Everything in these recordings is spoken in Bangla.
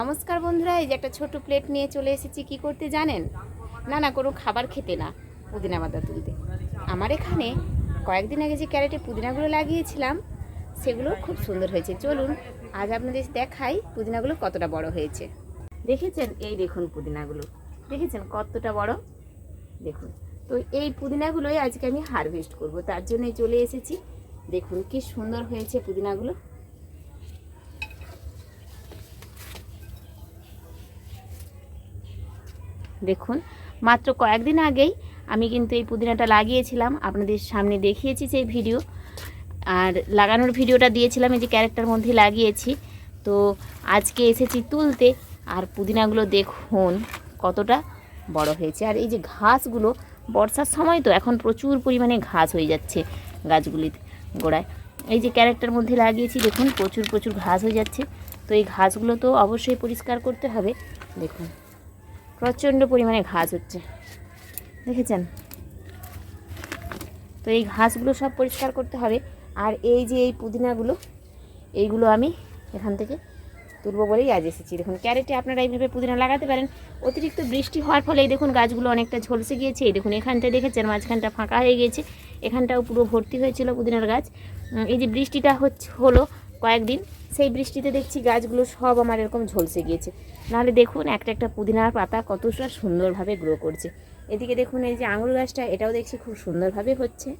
নমস্কার বন্ধুরা, এই যে একটা ছোট প্লেট নিয়ে চলে এসেছি, কি করতে জানেন? না না, কোনো খাবার খেতে না, পুদিনা পাতা তুলতে। আমার এখানে কয়েকদিন আগে যে ক্যারেটে পুদিনাগুলো লাগিয়েছিলাম, সেগুলো খুব সুন্দর হয়েছে। চলুন, আজ আপনাদের দেখাই পুদিনাগুলো কতটা বড় হয়েছে। দেখেছেন? এই দেখুন পুদিনাগুলো। দেখেছেন কতটা বড়? দেখুন। তো এই পুদিনাগুলোই আজকে আমি হারভেস্ট করব। তার জন্যই চলে এসেছি। দেখুন কি সুন্দর হয়েছে পুদিনাগুলো। দেখুন, মাত্র কয়েকদিন আগেই আমি কিন্তু এই পুদিনাটা লাগিয়েছিলাম। আপনাদের সামনে দেখিয়েছি সেই ভিডিও। আর লাগানোর ভিডিওটা দিয়েছিলাম, এই যে ক্যারেক্টার মধ্যে লাগিয়েছি। তো আজকে এসেছি তুলতে, আর পুদিনাগুলো দেখুন কতটা বড় হয়েছে। আর এই যে ঘাসগুলো, বর্ষার সময় তো এখন প্রচুর পরিমাণে ঘাস হয়ে যাচ্ছে গাছগুলির গোড়ায়। এই যে ক্যারেক্টার মধ্যে লাগিয়েছি, দেখুন, প্রচুর প্রচুর ঘাস হয়ে যাচ্ছে। তো এই ঘাসগুলো তো অবশ্যই পরিষ্কার করতে হবে। দেখুন। প্রচণ্ড পরিমাণে ঘাস হচ্ছে। দেখেছেন? তো এই ঘাসগুলো সব পরিষ্কার করতে হবে। আর এই যে এই পুদিনাগুলো, এইগুলো আমি এখান থেকে তুলবো বলেই আজ এসেছি। দেখুন, ক্যারেটে আপনারা এইভাবে পুদিনা লাগাতে পারেন। অতিরিক্ত বৃষ্টি হওয়ার ফলে এই দেখুন গাছগুলো অনেকটা ঝলসে গিয়েছে। এই দেখুন এখানটা দেখেছেন, মাঝখানটা ফাঁকা হয়ে গিয়েছে। এখানটাও পুরো ভর্তি হয়েছিল পুদিনার গাছ। এই যে বৃষ্টিটা হচ্ছে, হলো কয়েকদিন সেই বৃষ্টিতে দেখছি গাছগুলো সব আমার এরকম ঝলসে গিয়েছে। নাহলে দেখুন, একটা একটা পুদিনার পাতা কতটা সুন্দরভাবে গ্রো করছে। এদিকে দেখুন, এই যে আঙুর গাছটা, এটাও দেখছি খুব সুন্দরভাবে হচ্ছে।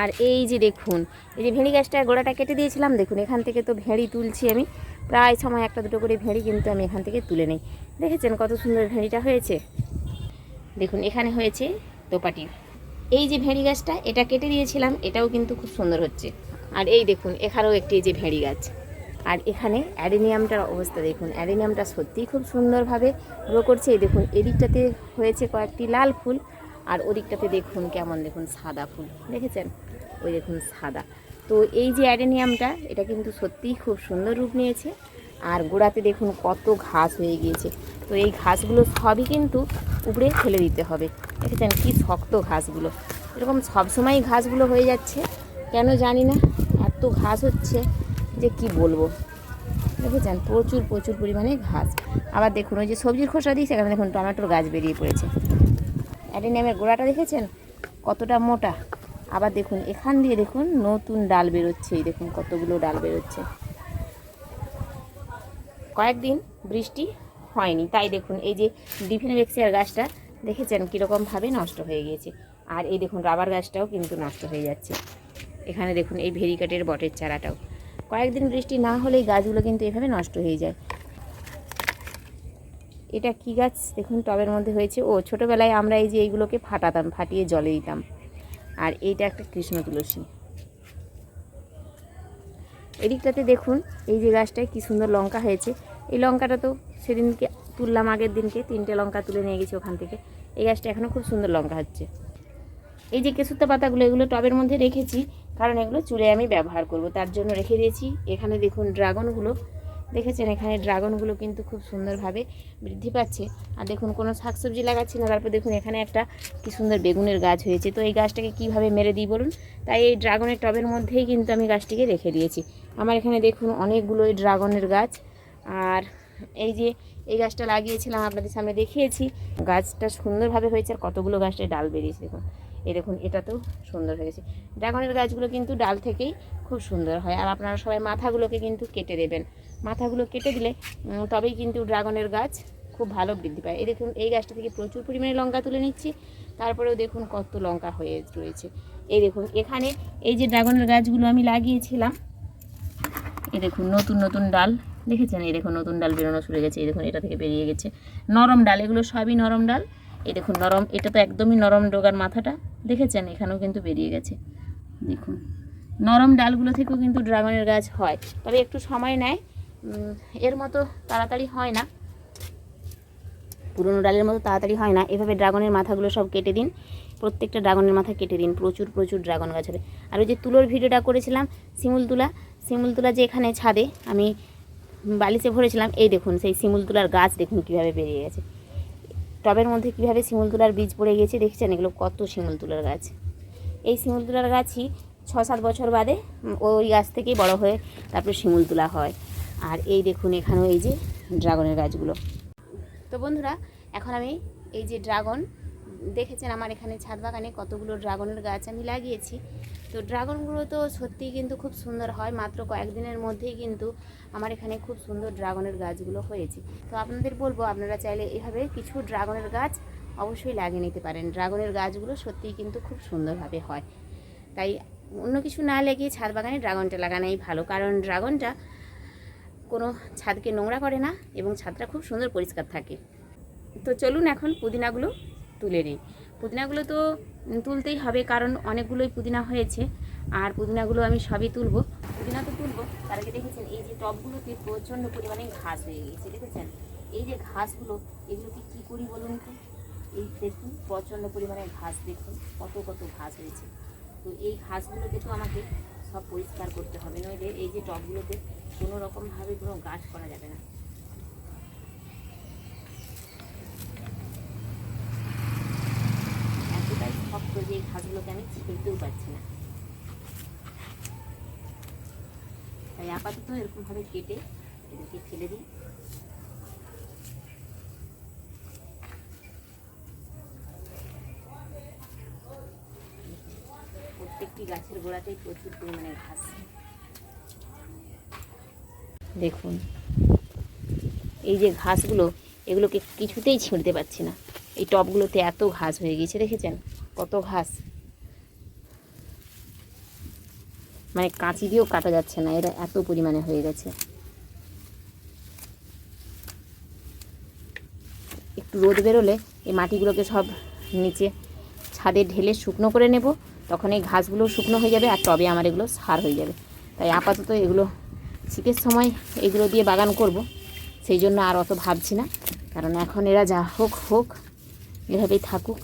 আর এই যে দেখুন, এই যে ভেড়ি গাছটার গোড়াটা কেটে দিয়েছিলাম। দেখুন, এখান থেকে তো ভেঁড়ি তুলছি আমি। প্রায় সময় একটা দুটো করে ভেড়ি কিন্তু আমি এখান থেকে তুলে নেই। দেখেছেন কত সুন্দর ভেড়িটা হয়েছে? দেখুন, এখানে হয়েছে তোপাটি এই যে ভেড়ি গাছটা, এটা কেটে দিয়েছিলাম, এটাও কিন্তু খুব সুন্দর হচ্ছে। আর এই দেখুন, এখানেও একটি যে ভেড়ি গাছ। আর এখানে অ্যাডেনিয়ামটার অবস্থা দেখুন। অ্যাডেনিয়ামটা সত্যিই খুব সুন্দরভাবে গ্রো করছে। এই দেখুন, এদিকটাতে হয়েছে কয়েকটি লাল ফুল, আর ওদিকটাতে দেখুন কেমন দেখুন সাদা ফুল। দেখেছেন? ওই দেখুন সাদা। তো এই যে অ্যাডেনিয়ামটা, এটা কিন্তু সত্যিই খুব সুন্দর রূপ নিয়েছে। আর গোড়াতে দেখুন কত ঘাস হয়ে গিয়েছে। তো এই ঘাসগুলো সবই কিন্তু উপরে ফেলে দিতে হবে। দেখেছেন কি শক্ত ঘাসগুলো। এরকম সবসময় ঘাসগুলো হয়ে যাচ্ছে। কেন জানি না। এত ঘাস হচ্ছে, যে কি বলব? দেখেছেন? প্রচুর প্রচুর পরিমাণে ঘাস। আবার দেখুন, ওই যে সবজির খোসা দিই সেখানে দেখুন টমেটোর গাছ বেরিয়ে পড়েছে। অ্যাডেনিয়ামের গোড়াটা দেখেছেন? কতটা মোটা। আবার দেখুন, এখান দিয়ে দেখুন নতুন ডাল বেরোচ্ছে। এই দেখুন, কতগুলো ডাল বেরোচ্ছে। কয়েকদিন বৃষ্টি হয়নি। তাই দেখুন, এই যে ডিফিনোভেক্সিয়ার গাছটা, দেখেছেন কীরকমভাবে নষ্ট হয়ে গিয়েছে। আর এই দেখুন, রাবার গাছটাও কিন্তু নষ্ট হয়ে যাচ্ছে। এখানে দেখুন এই ভেরিকাটের বটের চারাটাও। কয়েকদিন বৃষ্টি না হলেই গাছগুলো কিন্তু এভাবে নষ্ট হয়ে যায়। এটা কি গাছ? দেখুন, টবের মধ্যে হয়েছে। ও, ছোটোবেলায় আমরা এই যে এইগুলোকে ফাটাতাম, ফাটিয়ে জলে দিতাম। আর এইটা একটা কৃষ্ণ তুলসী। এদিকটাতে দেখুন, এই যে গাছটায় কি সুন্দর লঙ্কা হয়েছে। এই লঙ্কাটা তো সেদিনকে তুললাম, আগের দিনকে। তিনটে লঙ্কা তুলে নিয়ে গেছি ওখান থেকে। এই গাছটা এখনও খুব সুন্দর লঙ্কা হচ্ছে। এই যে কেশুত্তা পাতাগুলো, এগুলো টবের মধ্যে রেখেছি। কারণ এগুলো চুলে আমি ব্যবহার করব, তার জন্য রেখে দিয়েছি। এখানে দেখুন ড্রাগনগুলো, দেখেছেন? এখানে ড্রাগনগুলো কিন্তু খুব সুন্দরভাবে বৃদ্ধি পাচ্ছে। আর দেখুন, কোনো শাকসবজি লাগাচ্ছি না, তারপর দেখুন, এখানে একটা কি সুন্দর বেগুনের গাছ হয়েছে। তো এই গাছটাকে কীভাবে মেরে দিই বলুন? তাই এই ড্রাগনের টবের মধ্যেই কিন্তু আমি গাছটিকে রেখে দিয়েছি। আমার এখানে দেখুন অনেকগুলো এই ড্রাগনের গাছ। আর এই যে এই গাছটা লাগিয়েছিলাম, আপনাদের সামনে দেখিয়েছি। গাছটা সুন্দরভাবে হয়েছে, আর কতগুলো গাছটায় ডাল বেরিয়েছে, দেখুন। এই দেখুন, এটাতেও সুন্দর হয়ে গেছে। ড্রাগনের গাছগুলো কিন্তু ডাল থেকেই খুব সুন্দর হয়। আর আপনারা সবাই মাথাগুলোকে কিন্তু কেটে দেবেন। মাথাগুলো কেটে দিলে তবেই কিন্তু ড্রাগনের গাছ খুব ভালো বৃদ্ধি পায়। এই দেখুন, এই গাছটা থেকে প্রচুর পরিমাণে লঙ্কা তুলে নিচ্ছি। তারপরেও দেখুন কত লঙ্কা হয়ে রয়েছে। এই দেখুন, এখানে এই যে ড্রাগনের গাছগুলো আমি লাগিয়েছিলাম, এই দেখুন, নতুন নতুন ডাল। দেখেছেন? এই দেখুন, নতুন ডাল বেরোনো শুরু গেছে। এই দেখুন, এটা থেকে বেরিয়ে গেছে। নরম ডাল, এগুলো সবই নরম ডাল। এই দেখুন নরম, এটা তো একদমই নরম ডোগার মাথাটা, দেখেছেন? এখানেও কিন্তু বেরিয়ে গেছে। দেখুন, নরম ডালগুলো থেকেও কিন্তু ড্রাগনের গাছ হয়। তবে একটু সময় নেয় এর মতো তাড়াতাড়ি হয় না। পুরনো ডালের মতো তাড়াতাড়ি হয় না। এভাবে ড্রাগনের মাথাগুলো সব কেটে দিন। প্রত্যেকটা ড্রাগনের মাথা কেটে দিন। প্রচুর প্রচুর ড্রাগন গাছ হবে। আর ওই যে তুলোর ভিডিওটা করেছিলাম শিমুল তুলা শিমুল তুলা যে এখানে ছাদে, আমি বালিশে ভরেছিলাম, এই দেখুন, সেই শিমুল তুলার গাছ দেখুন কীভাবে বেরিয়ে গেছে। টবের মধ্যে কীভাবে শিমুল তুলার বীজ পড়ে গেছে দেখছেন? এগুলো কত শিমুল তুলার গাছ। এই শিমুল তুলার গাছই ছ সাত বছর বাদে ওই গাছ থেকেই বড় হয়ে তারপরে শিমুল তুলা হয়। আর এই দেখুন এখানেও এই যে ড্রাগনের গাছগুলো। তো বন্ধুরা, এখন আমি এই যে ড্রাগন, দেখেছেন আমার এখানে ছাদ বাগানে কতগুলো ড্রাগনের গাছ আমি লাগিয়েছি। তো ড্রাগনগুলো তো সত্যিই কিন্তু খুব সুন্দর হয়। মাত্র কয়েকদিনের মধ্যেই কিন্তু আমার এখানে খুব সুন্দর ড্রাগনের গাছগুলো হয়েছে। তো আপনাদের বলব, আপনারা চাইলে এভাবে কিছু ড্রাগনের গাছ অবশ্যই লাগিয়ে নিতে পারেন। ড্রাগনের গাছগুলো সত্যিই কিন্তু খুব সুন্দরভাবে হয়। তাই অন্য কিছু না লেগে ছাদ বাগানে ড্রাগনটা লাগানোই ভালো। কারণ ড্রাগনটা কোনো ছাদকে নোংরা করে না এবং ছাদটা খুব সুন্দর পরিষ্কার থাকে। তো চলুন এখন পুদিনাগুলো তুলে নিই। পুদিনাগুলো তো তুলতেই হবে, কারণ অনেকগুলোই পুদিনা হয়েছে। আর পুদিনাগুলো আমি সবই তুলবো। পুদিনা তো তুলবো, তার আগে দেখেছেন, এই যে টবগুলোতে প্রচণ্ড পরিমাণে ঘাস হয়ে গেছে দেখেছেন? এই যে ঘাসগুলো, এগুলোকে কী করি বলুন তো? এই দেখুন, প্রচণ্ড পরিমাণে ঘাস দেখুন, কত কত ঘাস হয়েছে। তো এই ঘাসগুলোকে তো আমাকে সব পরিষ্কার করতে হবে, নইলে এই যে টবগুলোতে কোনো রকমভাবে কোনো গাছ করা যাবে না এতটাই শক্ত যে এই ছিঁড়তেও পারছি না। তাই আপাতত এরকমভাবে কেটে এদেরকে ফেলে দিই। প্রত্যেকটি গাছের গোড়াতেই প্রচুর পরিমাণে ঘাস। দেখুন, এই যে ঘাসগুলো, এগুলোকে কিছুতেই ছিঁড়তে পারছি না। এই টবগুলোতে এত ঘাস হয়ে গেছে দেখেছেন? কত ঘাস। মানে কাঁচি দিয়েও কাটা যাচ্ছে না এরা এত পরিমাণে হয়ে গেছে। একটু রোদ বেরোলে এই মাটিগুলোকে সব নিচে ছাদে ঢেলে শুকনো করে নেব, তখন এই ঘাসগুলো শুকনো হয়ে যাবে আর টবে আমার এগুলো সার হয়ে যাবে। তাই আপাতত এগুলো শীতের সময় এগুলো দিয়ে বাগান করব, সেই জন্য আর অত ভাবছি না। কারণ এখন এরা যা হোক হোক, এভাবেই থাকুক।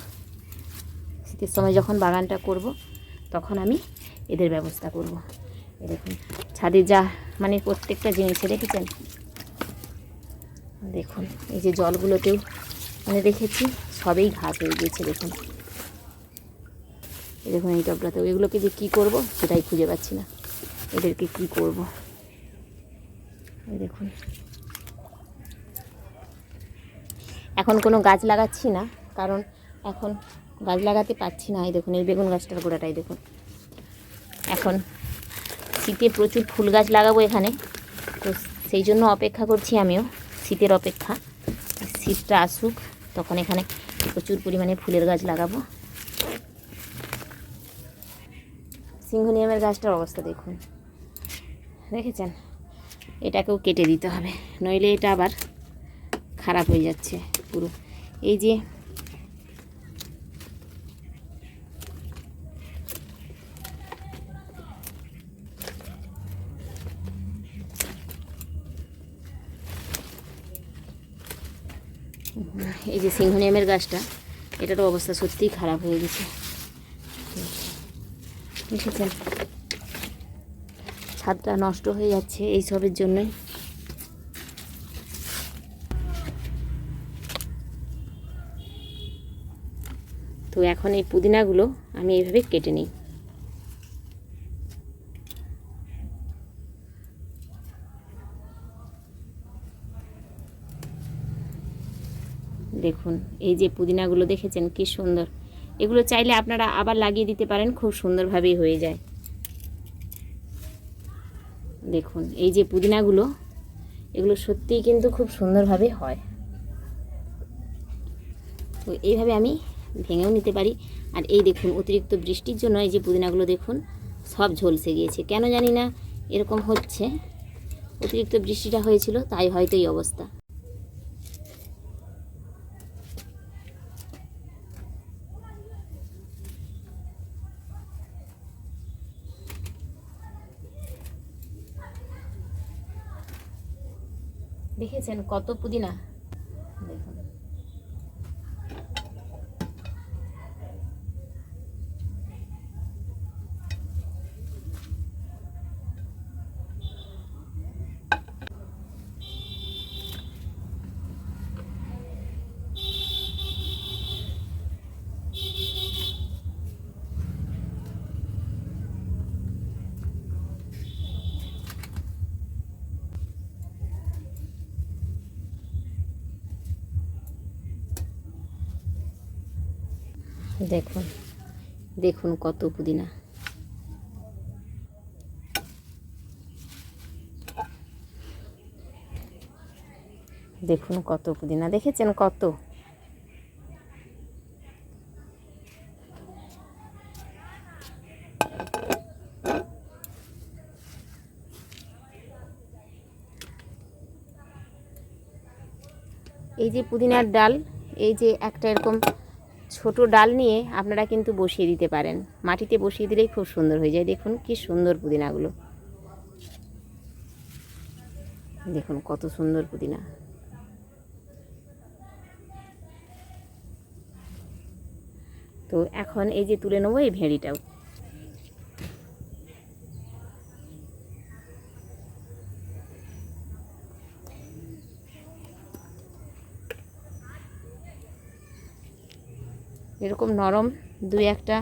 শীতের সময় যখন বাগানটা করব, তখন আমি এদের ব্যবস্থা করব। দেখুন, ছাদে যা মানে প্রত্যেকটা জিনিসে দেখেছেন? দেখুন, এই যে জলগুলোতেও মানে দেখেছি, সবেই ঘাস হয়ে গিয়েছে, দেখুন। দেখুন, এই টবটাতেও। এগুলোকে যে কী করব, সেটাই খুঁজে পাচ্ছি না। এদেরকে কি করব? দেখুন। এখন কোনো গাছ লাগাচ্ছি না, কারণ এখন গাছ লাগাতে পারছি না। এই দেখুন, এই বেগুন গাছটার গোড়াটাই, দেখুন। এখন শীতে প্রচুর ফুল গাছ লাগাবো এখানে। তো সেই জন্য অপেক্ষা করছি আমিও, শীতের অপেক্ষা। শীতটা আসুক, তখন এখানে প্রচুর পরিমাণে ফুলের গাছ লাগাবো। সিংহনিয়ামের গাছটার অবস্থা দেখুন। দেখেছেন? এটাকেও কেটে দিতে হবে, নইলে এটা আবার খারাপ হয়ে যাচ্ছে পুরো। এই যে এই যে সিংহনিয়ামের গাছটা এটারও অবস্থা সত্যিই খারাপ হয়ে গেছে। দেখেছেন? ছাদটা নষ্ট হয়ে যাচ্ছে এই সবের জন্যই। তো এখন এই পুদিনাগুলো আমি এইভাবে কেটে নিই। দেখুন, এই যে পুদিনাগুলো দেখেছেন, কি সুন্দর। এগুলো চাইলে আপনারা আবার লাগিয়ে দিতে পারেন, খুব সুন্দরভাবেই হয়ে যায়। দেখুন, এই যে পুদিনাগুলো, এগুলো সত্যিই কিন্তু খুব সুন্দরভাবে হয়। তো এইভাবে আমি ভেঙেও নিতে পারি। আর এই দেখুন, অতিরিক্ত বৃষ্টির জন্য এই যে পুদিনাগুলো দেখুন, সব ঝলসে গিয়েছে। কেন জানি না, এরকম হচ্ছে। অতিরিক্ত বৃষ্টিটা হয়েছিল, তাই হয়তো এই অবস্থা। দেখেছেন কত পুদিনা? দেখুন। দেখুন কত পুদিনা। দেখুন কত পুদিনা। দেখেছেন কত? এই যে পুদিনার ডাল, এই যে একটা এরকম ছোট ডাল নিয়ে আপনারা কিন্তু বসিয়ে দিতে পারেন। মাটিতে বসিয়ে দিলেই খুব সুন্দর হয়ে যায়। দেখুন কি সুন্দর পুদিনাগুলো। দেখুন কত সুন্দর পুদিনা। তো এখন এই যে তুলে নেব এই ভেড়িটাও। এরকম নরম দু একটা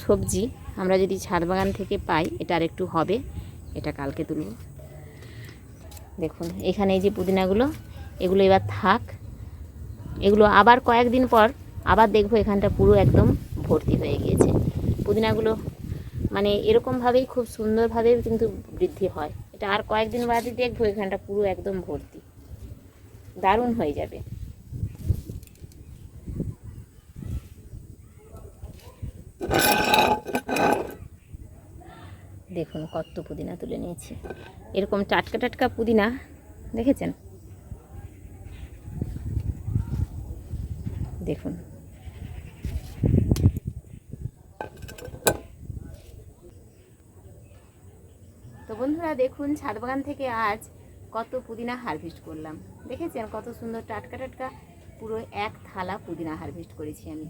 সবজি আমরা যদি ছাদ বাগান থেকে পাই, এটা আর একটু হবে। এটা কালকে তুলব। দেখুন, এখানে এই যে পুদিনাগুলো, এগুলো এবার থাক। এগুলো আবার কয়েকদিন পর আবার দেখব এখানটা পুরো একদম ভর্তি হয়ে গিয়েছে। পুদিনাগুলো মানে এরকমভাবেই খুব সুন্দরভাবে কিন্তু বৃদ্ধি হয়। এটা আর কয়েকদিন বাদে দেখব এখানটা পুরো একদম ভর্তি। দারুণ হয়ে যাবে। দেখুন কত পুদিনা তুলে নিয়েছি। এরকম টাটকা টাটকা পুদিনা, দেখেছেন? দেখুন। তো বন্ধুরা, দেখুন ছাদ বাগান থেকে আজ কত পুদিনা হারভেস্ট করলাম। দেখেছেন কত সুন্দর টাটকা টাটকা পুরো এক থালা পুদিনা হারভেস্ট করেছি আমি।